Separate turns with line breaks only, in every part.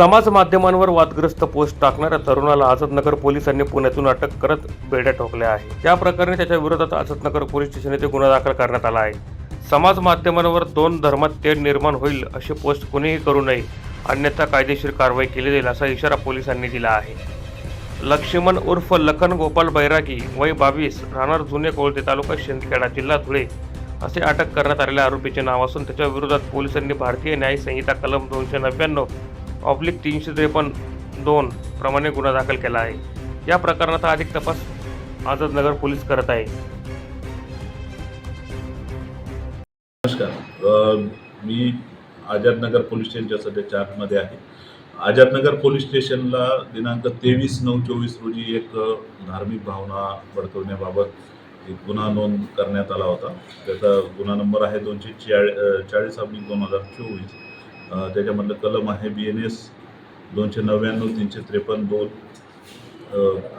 समाज माध्यमांवर वादग्रस्त पोस्ट टाकणाऱ्या तरुणाला आझादनगर पोलिसांनी पुण्यातून अटक करत बेड्या ठोकल्या आहे या प्रकरणी त्याच्या विरोधात आझादनगर पोलीस स्टेशन येथे गुन्हा दाखल करण्यात आला आहे. समाज माध्यमांवर दोन धर्मात तेढ निर्माण होईल अशी पोस्ट कुणीही करू नये अन्यथा कायदेशीर कारवाई केली जाईल असा इशारा पोलिसांनी दिला आहे. लक्ष्मण उर्फ लखन गोपाल बैरागी वय बावीस राहणार जुने कोळते तालुका शिंदखेडा जिल्हा धुळे असे अटक करण्यात आलेल्या आरोपीचे नाव असून त्याच्या विरोधात पोलिसांनी भारतीय न्याय संहिता कलम दोनशे नव्याण्णव ऑब्लिक तीनशे त्रेपन्न दोन प्रमाणे गुन्हा दाखल केला आहे. या प्रकरणाचा अधिक तपास आझादनगर पोलीस करत आहे.
नमस्कार. मी आझादनगर पोलीस स्टेशनच्या सध्याच्या आतमध्ये आहे. आझादनगर पोलीस स्टेशनला दिनांक तेवीस नऊ चोवीस रोजी एक धार्मिक भावना भडकवण्याबाबत एक गुन्हा नोंद करण्यात आला होता. त्याचा गुन्हा नंबर आहे दोनशे चाळ चाळीस अब्लिक दोन हजार चोवीस. त्याच्यामधलं कलम आहे बी एन एस दोनशे नव्याण्णव तीनशे त्रेपन्न दोन.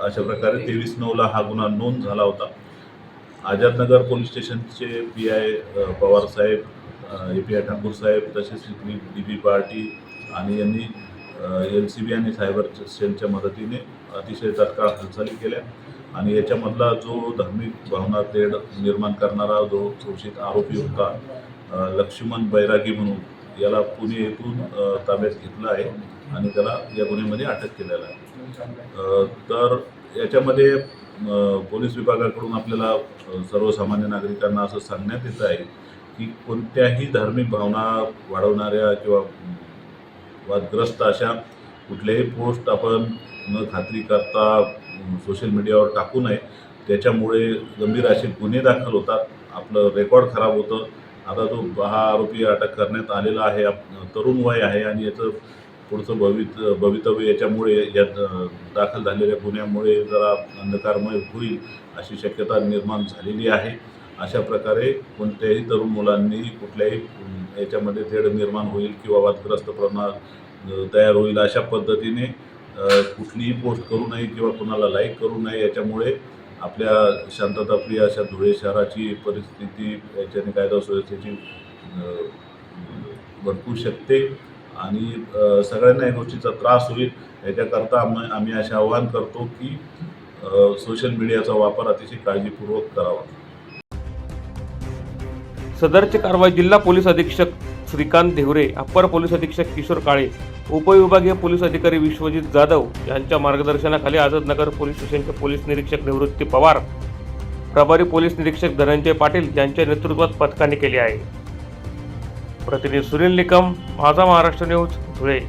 अशा प्रकारे तेवीस नऊला हा गुन्हा नोंद झाला होता. आझादनगर पोलीस स्टेशनचे पी आय पवार साहेब ए पी आय ठाकूर साहेब तसेच डी बी पार्टी आणि यांनी एल सी बी आणि सायबर सेलच्या मदतीने अतिशय तत्काळ हालचाली केल्या. आणि याच्यामधला जो धार्मिक भावना तेढ निर्माण करणारा जो शोषित आरोपी होता लक्ष्मण बैरागी म्हणून याला पुणे येथून ताब्यात घेतलं आहे आणि त्याला या गुन्ह्यामध्ये अटक केलेला आहे. तर याच्यामध्ये पोलीस विभागाकडून आपल्याला सर्वसामान्य नागरिकांना असं सांगण्यात येत आहे की कोणत्याही धार्मिक भावना वाढवणाऱ्या किंवा वादग्रस्त अशा कुठल्याही पोस्ट आपण न खात्री करता सोशल मीडियावर टाकू नये. त्याच्यामुळे गंभीर असे गुन्हे दाखल होतात. आपलं रेकॉर्ड खराब होतं. आता तो हा आरोपी अटक करण्यात आलेला आहे. आप- तरुण वय आहे आणि याचं पुढचं भवित भवितव्य याच्यामुळे या दाखल झालेल्या गुन्ह्यामुळे जरा अंधकारमय होईल अशी शक्यता निर्माण झालेली आहे. अशा प्रकारे कोणत्याही तरुण मुलांनी कुठल्याही याच्यामध्ये तेढ निर्माण होईल किंवा वादग्रस्त प्रमाण तयार होईल अशा पद्धतीने कुठलीही पोस्ट करू नये किंवा कुणाला लाईक करू नये याच्यामुळे आपल्या शांतताप्रिय अशा धुळे शहराची परिस्थिती याच्याने कायदा सुव्यवस्थेची भरपूर शकते आणि सगळ्यांना या गोष्टीचा त्रास होईल. याच्याकरता आम्ही आम्ही असे आवाहन करतो की सोशल मीडियाचा वापर अतिशय काळजीपूर्वक करावा.
सदरची कारवाई जिल्हा पोलीस अधीक्षक श्रीकांत देवरे अप्पर पोलीस अधीक्षक किशोर काळे उपविभागीय पोलीस अधिकारी विश्वजित जाधव यांच्या मार्गदर्शनाखाली आझादनगर पोलीस स्टेशनचे पोलीस निरीक्षक निवृत्ती पवार प्रभारी पोलीस निरीक्षक धनंजय पाटील यांच्या नेतृत्वात पथकाने केली आहे. प्रतिनिधी सुनील निकम माझा महाराष्ट्र न्यूज धुळे.